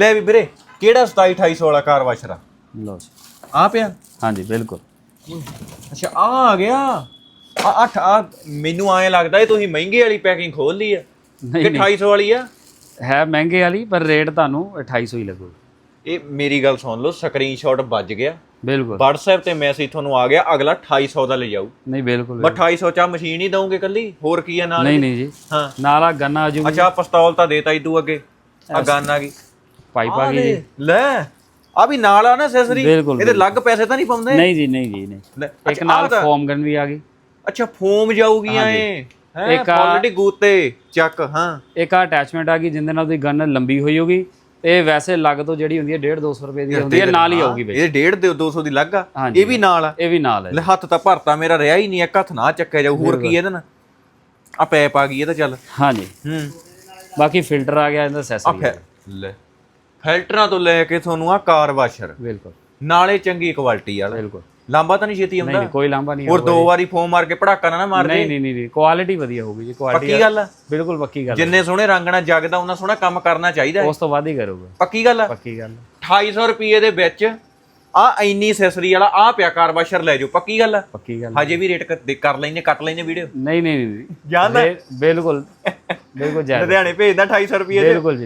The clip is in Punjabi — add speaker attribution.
Speaker 1: ਲੈ ਵੀ ਵੀਰੇ ਕਿਹੜਾ 27 2800 ਵਾਲਾ ਕਾਰ ਵਾਸ਼ਰ? ਆ
Speaker 2: ਲਓ ਜੀ।
Speaker 1: ਆ ਪਿਆ?
Speaker 2: ਹਾਂਜੀ ਬਿਲਕੁਲ।
Speaker 1: ਅੱਛਾ ਆ ਆ ਗਿਆ? ਆ ਅੱਠ ਆ ਮੈਨੂੰ ਐਂ ਲੱਗਦਾ ਇਹ ਤੁਸੀਂ ਮਹਿੰਗੇ ਵਾਲੀ ਪੈਕਿੰਗ ਖੋਲ ਲਈ ਆ।
Speaker 2: ਨਹੀਂ,
Speaker 1: ਕਿ 2800 ਵਾਲੀ ਆ?
Speaker 2: ਹੈ ਮਹਿੰਗੇ ਵਾਲੀ ਪਰ ਰੇਟ ਤੁਹਾਨੂੰ 2800 ਹੀ ਲੱਗੂ।
Speaker 1: ਇਹ ਮੇਰੀ ਗੱਲ ਸੁਣ ਲਓ ਸਕਰੀਨਸ਼ਾਟ ਵੱਜ ਗਿਆ।
Speaker 2: ਬਿਲਕੁਲ।
Speaker 1: WhatsApp ਤੇ ਮੈਸੇਜ ਤੁਹਾਨੂੰ ਆ ਗਿਆ ਅਗਲਾ 2800 ਦਾ ਲੈ ਜਾਊ।
Speaker 2: ਨਹੀਂ ਬਿਲਕੁਲ
Speaker 1: ਮੈਂ 2800 ਚ ਮਸ਼ੀਨ ਹੀ ਦਊਂਗੇ ਕੱਲੀ ਹੋਰ ਕੀ ਆ ਨਾਲ
Speaker 2: ਨਹੀਂ ਨਹੀਂ ਜੀ।
Speaker 1: ਹਾਂ।
Speaker 2: ਨਾਲ ਆ ਗੰਨਾ ਆ ਜੂਗੀ।
Speaker 1: ਅੱਛਾ ਆਹ ਪਿਸਤੌਲ ਤਾਂ ਦੇਤਾ ਹੀ ਤੂੰ ਅੱਗੇ। ਆ ਗਨ ਗਈ
Speaker 2: ਪਾਈਪ ਆ ਗਈ ਜੀ।
Speaker 1: ਲੈ। ਆ ਵੀ ਨਾਲ ਆ ਨਾ
Speaker 2: ਬਿਲਕੁਲ,
Speaker 1: ਇਹਦੇ ਲੱਗ ਪੈਸੇ ਤਾਂ ਨਹੀਂ ਪਾਉਂਦੇ?
Speaker 2: ਨਹੀਂ ਜੀ ਨਹੀਂ ਜੀ ਨਹੀਂ।
Speaker 1: ਲੈ,
Speaker 2: ਇੱਕ
Speaker 1: ਅੱਛਾ,
Speaker 2: ਨਾਲ
Speaker 1: ਆਹ ਤਾਂ-
Speaker 2: ਫੋਮ ਗਨ ਵੀ ਆ ਗਈ।
Speaker 1: ਅੱਛਾ ਫੋਮ ਜਾਊਗੀਆਂ ਇਹ। ਹੈ
Speaker 2: ਇੱਕ ਆ-
Speaker 1: ਕੁਆਲਿਟੀ ਗੂਤੇ। ਚੱਕ ਹਾਂ।
Speaker 2: ਇੱਕ ਆ ਅਟੈਚਮੈਂਟ ਆ ਗਈ ਜਿੰਦੇ ਨਾਲ ਉਹਦੀ ਗਨ ਲੰਬੀ ਹੋਈ ਹੋਗੀ ਇਹ ਵੈਸੇ ਲੱਗ ਤੋਂ ਜਿਹੜੀ ਹੁੰਦੀ ਹੈ 1.5 200 ਰੁਪਏ ਦੀ ਹੁੰਦੀ ਹੈ ਨਾਲ ਹੀ ਆਊਗੀ ਵਿੱਚ
Speaker 1: ਇਹ ਡੇਢ ਦੇ 200 ਦੀ ਲੱਗ ਆ।
Speaker 2: ਹਾਂਜੀ।
Speaker 1: ਇਹ ਵੀ ਨਾਲ ਆ।
Speaker 2: ਇਹ ਵੀ ਨਾਲ ਹੈ।
Speaker 1: ਲੈ ਹੱਥ ਤਾਂ ਭਰਤਾ ਮੇਰਾ ਰਿਹਾ ਹੀ ਨਹੀਂ ਇੱਕ ਹੱਥ ਨਾ ਚੱਕਿਆ ਜਾਊ ਹੋਰ ਕੀ ਇਹਦੇ ਨਾਲ? ਆ ਪੈਪ ਆ ਗਈ ਇਹ ਤਾਂ ਚੱਲ।
Speaker 2: ਹਾਂਜੀ।
Speaker 1: ਹੂੰ।
Speaker 2: ਬਾਕੀ ਫਿਲਟਰ ਆ ਗਿਆ ਇਹਦਾ
Speaker 1: ਆ
Speaker 2: ਅਸੈਸਰੀ
Speaker 1: ਫੈ ਲੈ। ਫਿਲਟਰਾਂ ਤੋਂ ਲੈ ਕੇ ਤੁਹਾਨੂੰ ਆ ਕਾਰ ਵਾਸ਼ਰ।
Speaker 2: ਬਿਲਕੁਲ।
Speaker 1: ਨਾਲੇ ਚੰਗੀ ਕੁਆਲਿਟੀ ਵਾਲਾ।
Speaker 2: ਬਿਲਕੁਲ।
Speaker 1: ਲਾਂਬਾ ਤਾਂ ਨਹੀਂ ਛੇਤੀ
Speaker 2: ਨਹੀਂ
Speaker 1: ਆਉਂਦਾ?
Speaker 2: ਨਹੀਂ ਕੋਈ ਲਾਂਭਾ ਨਹੀਂ
Speaker 1: ਹੋਰ ਦੋ ਵਾਰੀ ਫੋਨ ਮਾਰ ਕੇ ਪੜਾਕਾ ਨਾ ਮਾਰ
Speaker 2: ਨਹੀਂ
Speaker 1: ਦੇ
Speaker 2: ਨਹੀਂ ਨਹੀਂ ਕੁਆਲਿਟੀ ਵਧੀਆ ਹੋਊਗੀ ਜੀ ਕੁਆਲਿਟੀ
Speaker 1: ਪੱਕੀ ਗੱਲ ਆ?
Speaker 2: ਬਿਲਕੁਲ ਪੱਕੀ ਗੱਲ
Speaker 1: ਜਿੰਨੇ ਸੋਹਣੇ ਰੰਗ ਨਾਲ ਜਗਦਾ ਉਹਨਾਂ ਸੋਹਣਾ ਕੰਮ ਕਰਨਾ ਚਾਹੀਦਾ।
Speaker 2: ਉਸ ਤੋਂ ਵੱਧ ਹੀ ਕਰੂਗਾ।
Speaker 1: ਪੱਕੀ ਗੱਲ ਆ?
Speaker 2: ਪੱਕੀ ਗੱਲ
Speaker 1: 2800 ਰੁਪਏ ਦੇ ਵਿੱਚ ਆ ਇੰਨੀ ਅਸੈਸਰੀ ਵਾਲਾ ਆ ਪਿਆ ਕਾਰ ਵਾਸ਼ਰ ਲੈ ਜਾਓ। ਪੱਕੀ ਗੱਲ ਆ?
Speaker 2: ਪੱਕੀ ਗੱਲ
Speaker 1: ਹਜੇ ਵੀ ਰੇਟ ਕਰ ਲੈਨੇ ਕੱਟ ਲੈਨੇ ਵੀਡੀਓ।
Speaker 2: ਨਹੀਂ ਨਹੀਂ ਨਹੀਂ
Speaker 1: ਜਾਂਦਾ
Speaker 2: ਬਿਲਕੁਲ ਬਿਲਕੁਲ ਜਾਇਜ਼।
Speaker 1: ਲੁਧਿਆਣੇ ਭੇਜਦਾ 2800 ਰੁਪਏ ਦੇ।
Speaker 2: ਬਿਲਕੁਲ ਜੀ।